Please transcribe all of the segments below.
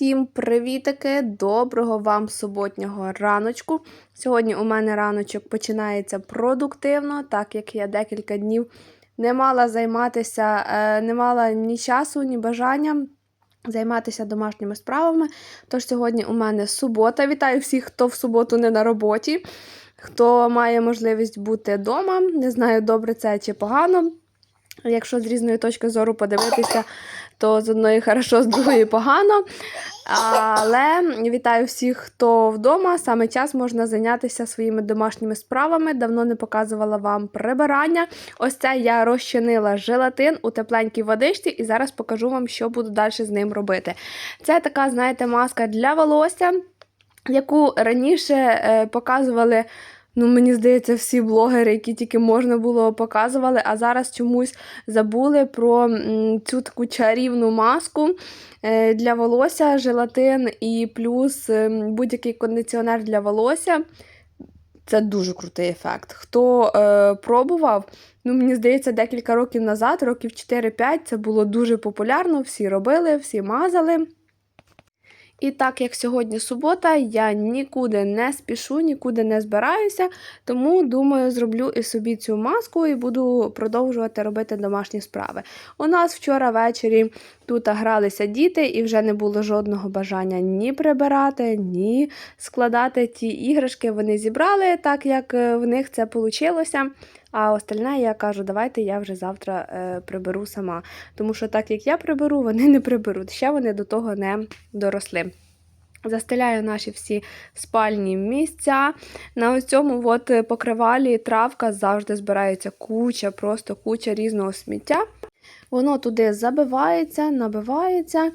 Всім привітики! Доброго вам суботнього раночку. Сьогодні у мене раночок починається продуктивно, так як я декілька днів не мала займатися, е, не мала ні часу, ні бажання займатися домашніми справами. Тож сьогодні у мене субота. Вітаю всіх, хто в суботу не на роботі, хто має можливість бути вдома. Не знаю, добре це чи погано. Якщо з різної точки зору подивитися, то з одної хорошо, з другої погано. Але вітаю всіх, хто вдома. Саме час можна зайнятися своїми домашніми справами. Давно не показувала вам прибирання. Ось це я розчинила желатин у тепленькій водичці, і зараз покажу вам, що буду далі з ним робити. Це така, знаєте, маска для волосся, яку раніше е, показували. Ну, мені здається, всі блогери, які тільки можна було, показували, а зараз чомусь забули про цю таку чарівну маску е, для волосся, желатин і плюс е, будь-який кондиціонер для волосся. Це дуже крутий ефект. Хто е, пробував, ну мені здається, декілька років назад, років 4-5, це було дуже популярно, всі робили, всі мазали. І так як сьогодні субота, я нікуди не спішу, нікуди не збираюся, тому думаю, зроблю і собі цю маску і буду продовжувати робити домашні справи. У нас вчора ввечері тут гралися діти, і вже не було жодного бажання ні прибирати, ні складати ті іграшки. Вони зібрали, так як е, в них це вийшло. А остальне я кажу, давайте я вже завтра е, приберу сама. Тому що так як я приберу, вони не приберуть. Ще вони до того не доросли. Застеляю наші всі спальні місця. На ось цьому от покривалі травка завжди збирається куча, просто куча різного сміття. Воно туди забивається, набивається.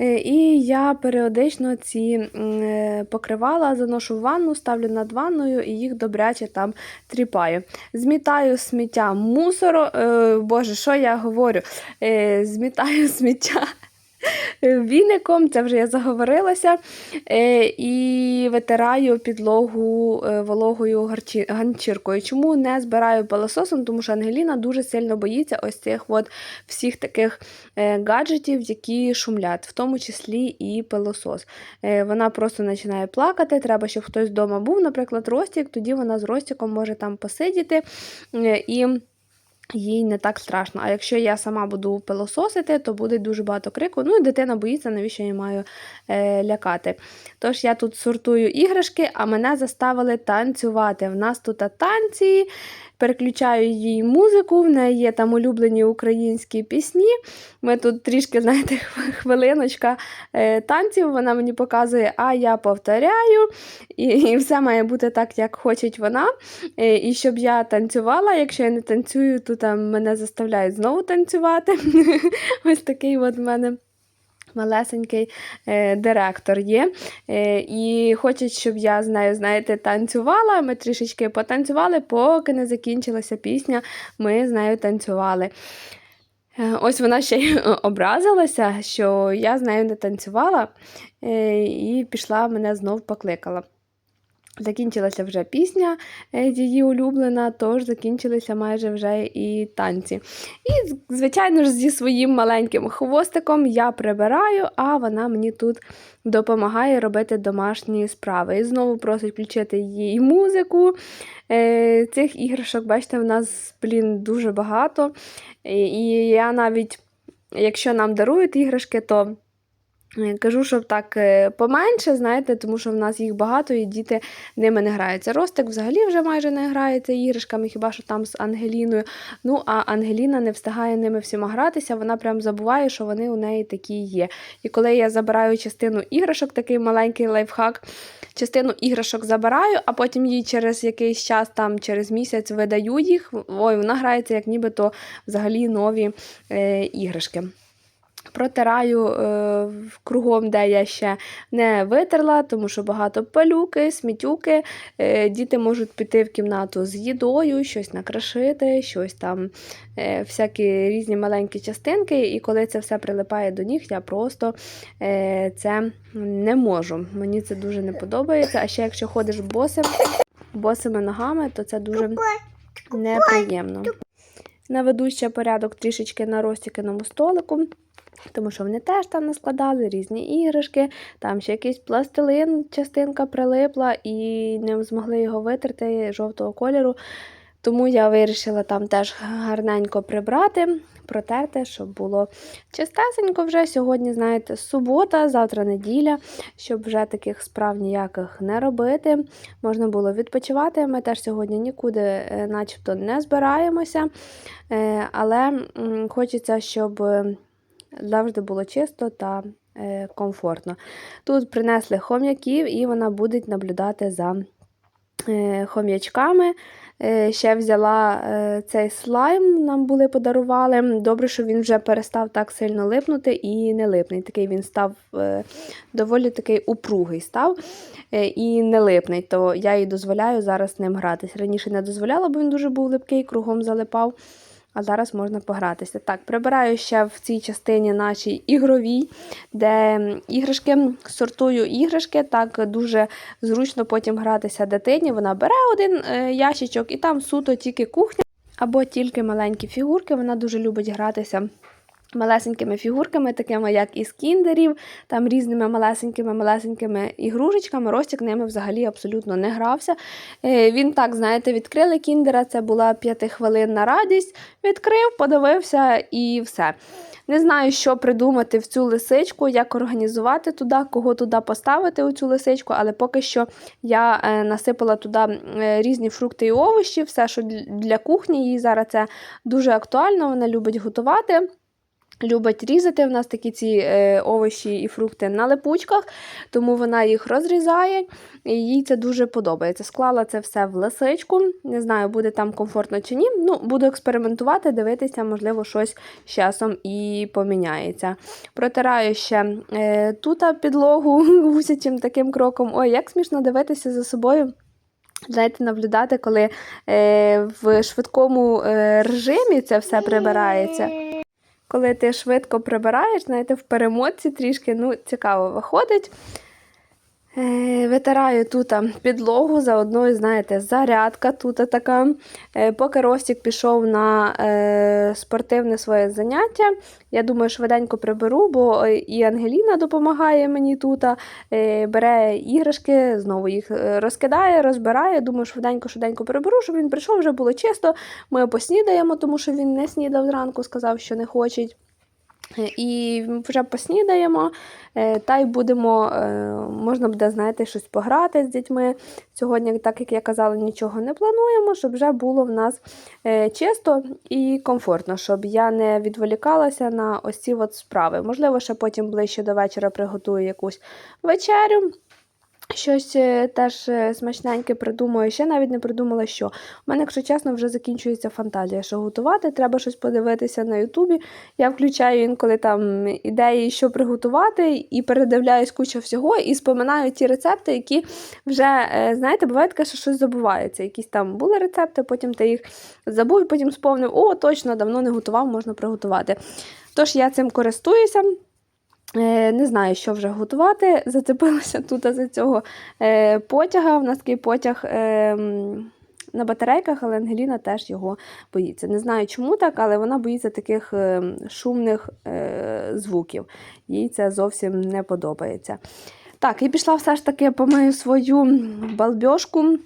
Е, І я періодично ці е, покривала, заношу в ванну, ставлю над ванною і їх добряче там тріпаю. Змітаю сміття мусору. Е, Боже, що я говорю? Змітаю сміття. Віником, це вже я заговорилася, е, і витираю підлогу е, вологою ганчіркою. Чому не збираю пилососом? Тому що Ангеліна дуже сильно боїться ось цих от всіх таких е, гаджетів, які шумлять, в тому числі і пилосос. Вона просто починає плакати. Треба, щоб хтось вдома був, наприклад, Ростік, тоді вона з Ростіком може там посидіти. і їй не так страшно. А якщо я сама буду пилососити, то буде дуже багато крику. Ну і дитина боїться, навіщо я маю е, лякати. Тож я тут сортую іграшки, а мене заставили танцювати. В нас тут танці, переключаю їй музику, в неї є там улюблені українські пісні. Ми тут трішки, знаєте, хвилиночка е, танців, вона мені показує, а я повторяю, і, і все має бути так, як хоче вона. Е, І щоб я танцювала, якщо я не танцюю, то там мене заставляють знову танцювати. Ось такий от в мене. Малесенький е, директор є. Е, і хочуть, щоб я з нею, знаєте, танцювала. Ми трішечки потанцювали, поки не закінчилася пісня, ми з нею танцювали. Е, Ось вона ще й образилася, що я з нею не танцювала, е, і пішла мене знов покликала. Закінчилася вже пісня е, її улюблена, тож закінчилися майже вже і танці. І, звичайно ж, зі своїм маленьким хвостиком я прибираю, а вона мені тут допомагає робити домашні справи. І знову просить включити їй музику. Е, Цих іграшок, бачите, в нас, блін, дуже багато. І я навіть, якщо нам дарують іграшки, то кажу, щоб так е, поменше, знаєте, тому що в нас їх багато і діти ними не граються. Ростик взагалі вже майже не грається іграшками, хіба що там з Ангеліною. Ну, а Ангеліна не встигає ними всіма гратися, вона прям забуває, що вони у неї такі є. І коли я забираю частину іграшок, такий маленький лайфхак, частину іграшок забираю, а потім їй через якийсь час, там через місяць видаю їх. Ой, вона грається, як нібито взагалі нові е, іграшки. Протираю е, кругом, де я ще не витерла, тому що багато пилюки, смітюки. Е, діти можуть піти в кімнату з їдою, щось накрашити, щось там, е, всякі різні маленькі частинки. І коли це все прилипає до ніг, я просто е, це не можу. Мені це дуже не подобається. А ще якщо ходиш босим, босими ногами, то це дуже неприємно. Наведу ще порядок трішечки на розтікиному столику. Тому що вони теж там наскладали різні іграшки, там ще якийсь пластилин, частинка прилипла і не змогли його витерти жовтого кольору. Тому я вирішила там теж гарненько прибрати, протерти, щоб було чистесенько вже. Сьогодні, знаєте, субота, завтра неділя, щоб вже таких справ ніяких не робити. Можна було відпочивати. Ми теж сьогодні нікуди, е, начебто, не збираємося, Е, але хочеться, щоб завжди було чисто та е, комфортно. Тут принесли хом'яків, і вона буде наблюдати за е, хом'ячками. Е, Ще взяла цей слайм, нам були подарували. Добре, що він вже перестав так сильно липнути і не липний. Такий він став доволі такий упругий став і не липний, то я їй дозволяю зараз ним гратись. Раніше не дозволяла, бо він дуже був липкий, кругом залипав. А зараз можна погратися. Так, прибираю ще в цій частині нашій ігровій, де іграшки сортую іграшки. Так дуже зручно потім гратися дитині. Вона бере один е, ящичок і там суто тільки кухня або тільки маленькі фігурки. Вона дуже любить гратися. Малесенькими фігурками, такими як із кіндерів, там різними малесенькими малесенькими ігрушечками. Ростік ними взагалі абсолютно не грався. Е, Він так, знаєте, відкрили кіндера, це була п'ятихвилинна радість. Відкрив, подивився і все. Не знаю, що придумати в цю лисичку, як організувати туди, кого туди поставити у цю лисичку, але поки що я е, насипала туди е, різні фрукти і овочі, все, що для кухні. Їй зараз це дуже актуально, вона любить готувати. Любить різати в нас такі ці е, овочі і фрукти на липучках, тому вона їх розрізає, і їй це дуже подобається. Склала це все в лисичку. Не знаю, буде там комфортно чи ні. Ну, буду експериментувати, дивитися, можливо, щось з часом і поміняється. Протираю ще е, тут підлогу гусячим таким кроком. Ой, як смішно дивитися за собою. Знаєте, наблюдати, коли е, в швидкому е, режимі це все прибирається коли ти швидко прибираєш, знаєте, в перемотці трішки ну, цікаво виходить. Е, Витираю тут підлогу, заодно, знаєте, зарядка тут така. Е, Поки Ростік пішов на е, спортивне своє заняття, я думаю, швиденько приберу, бо і Ангеліна допомагає мені тут, бере іграшки, знову їх розкидає, розбирає. Думаю, швиденько-швиденько приберу, щоб він прийшов, вже було чисто. Ми поснідаємо, тому що він не снідав зранку, сказав, що не хоче. І вже поснідаємо, е, та й будемо, е, можна буде, знаєте, щось пограти з дітьми. Сьогодні, так як я казала, нічого не плануємо, щоб вже було в нас е, чисто і комфортно, щоб я не відволікалася на ось ці от справи. Можливо, ще потім ближче до вечора приготую якусь вечерю. Щось е, теж е, смачненьке придумаю. Ще навіть не придумала, що. У мене, якщо чесно, вже закінчується фантазія, що готувати. Треба щось подивитися на Ютубі. Я включаю інколи там ідеї, що приготувати, і передивляюсь кучу всього, і споминаю ті рецепти, які вже, е, знаєте, буває таке, що щось забувається. Якісь там були рецепти, потім ти їх забув, потім сповнив, о, точно, давно не готував, можна приготувати. Тож я цим користуюся. Е, Не знаю, що вже готувати. Зацепилася тут за цього е, потяга. У нас такий потяг е, на батарейках, але Ангеліна теж його боїться. Не знаю, чому так, але вона боїться таких шумних звуків. Їй це зовсім не подобається. Так, і пішла все ж таки помию свою балбьошку.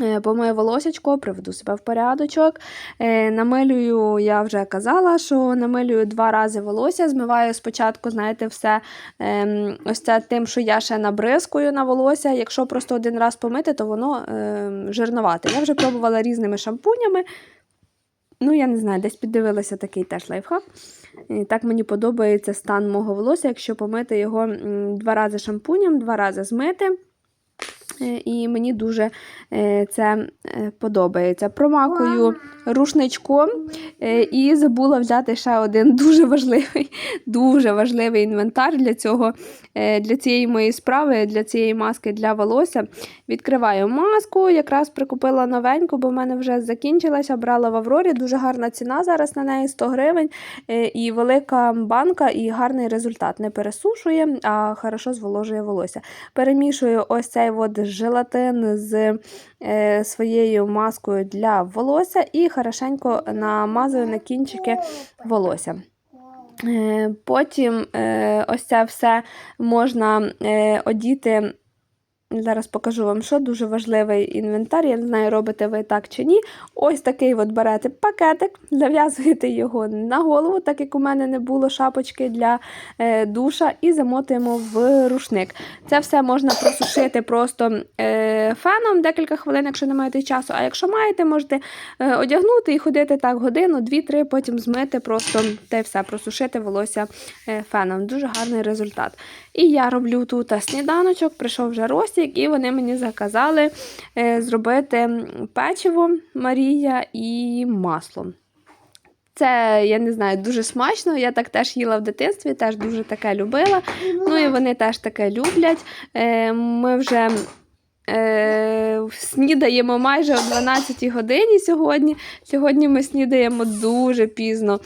Е, Помию волосячко, приведу себе в порядочок. Е, намилюю, я вже казала, що намилюю два рази волосся. Змиваю спочатку, знаєте, все ем, ось це тим, що я ще набризкую на волосся. Якщо просто один раз помити, то воно ем, жирновате. Я вже пробувала різними шампунями. Ну, я не знаю, десь піддивилася такий теж лайфхак. І так мені подобається стан мого волосся, якщо помити його два рази шампунем, два рази змити. Е, І мені дуже е, це е, подобається. Промакую рушничком е, і забула взяти ще один дуже важливий, дуже важливий інвентар для цього, е, для цієї моєї справи, для цієї маски для волосся. Відкриваю маску, якраз прикупила новеньку, бо в мене вже закінчилася. Брала в Аврорі. Дуже гарна ціна зараз на неї 100 гривень. е, І велика банка, і гарний результат. Не пересушує, а хорошо зволожує волосся. Перемішую ось цей от желатин з своєю маскою для волосся і хорошенько намазую на кінчики волосся. Е, Потім е, ось це все можна е, одіти. Зараз покажу вам, що дуже важливий інвентар. Я не знаю, робите ви так чи ні. Ось такий от берете пакетик, зав'язуєте його на голову, так як у мене не було шапочки для е, душа, і замотуємо в рушник. Це все можна просушити просто е, феном декілька хвилин, якщо не маєте часу. А якщо маєте, можете е, одягнути і ходити так годину, дві-три, потім змити, просто те все, просушити волосся е, феном. Дуже гарний результат. І я роблю тут сніданочок, прийшов вже Ростік, і вони мені заказали е, зробити печиво Марія і масло. Це, я не знаю, дуже смачно. Я так теж їла в дитинстві, теж дуже таке любила. Ну і вони теж таке люблять. Е, Ми вже е, снідаємо майже о 12 годині сьогодні. Сьогодні ми снідаємо дуже пізно.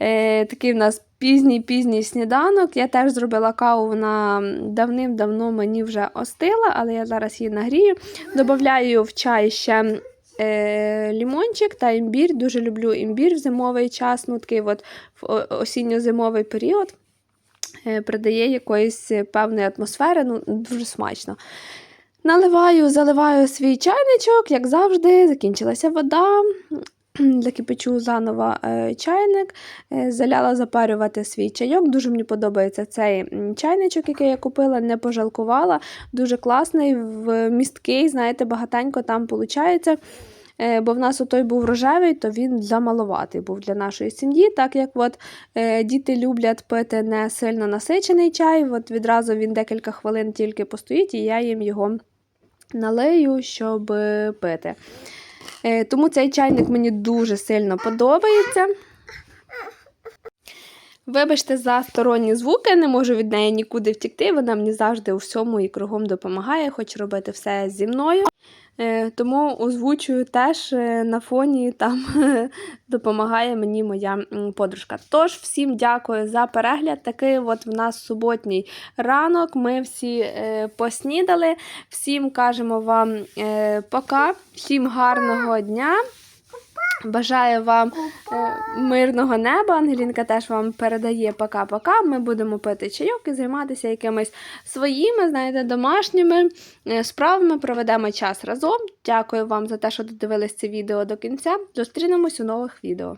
Е, Такий в нас пізній-пізній сніданок. Я теж зробила каву, вона давним-давно мені вже остила, але я зараз її нагрію. Добавляю в чай ще е, лімончик та імбір. Дуже люблю імбір в зимовий час, ну такий от осінньо-зимовий період. Е, придає якоїсь певної атмосфери, ну дуже смачно. Наливаю, заливаю свій чайничок, як завжди, закінчилася вода. Закипячу заново е, чайник, е, заляла запарювати свій чайок. Дуже мені подобається цей чайничок, який я купила, не пожалкувала. Дуже класний, місткий, знаєте, багатенько там виходить. Е, Бо в нас отой був рожевий, то він замаловатий був для нашої сім'ї, так як от, діти люблять пити не сильно насичений чай, от відразу він декілька хвилин тільки постоїть, і я їм його налию, щоб пити. Е, Тому цей чайник мені дуже сильно подобається. Вибачте за сторонні звуки, не можу від неї нікуди втікти. Вона мені завжди у всьому і кругом допомагає, хоче робити все зі мною. Е, Тому озвучую теж е, на фоні там допомагає мені моя подружка. Тож, всім дякую за перегляд. Такий от в нас суботній ранок. Ми всі е, поснідали. Всім кажемо вам пока, всім гарного дня. Бажаю вам е, мирного неба. Ангелінка теж вам передає пока-пока. Ми будемо пити чайок і займатися якимись своїми, знаєте, домашніми е, справами. Проведемо час разом. Дякую вам за те, що додивились це відео до кінця. Зустрінемось у нових відео.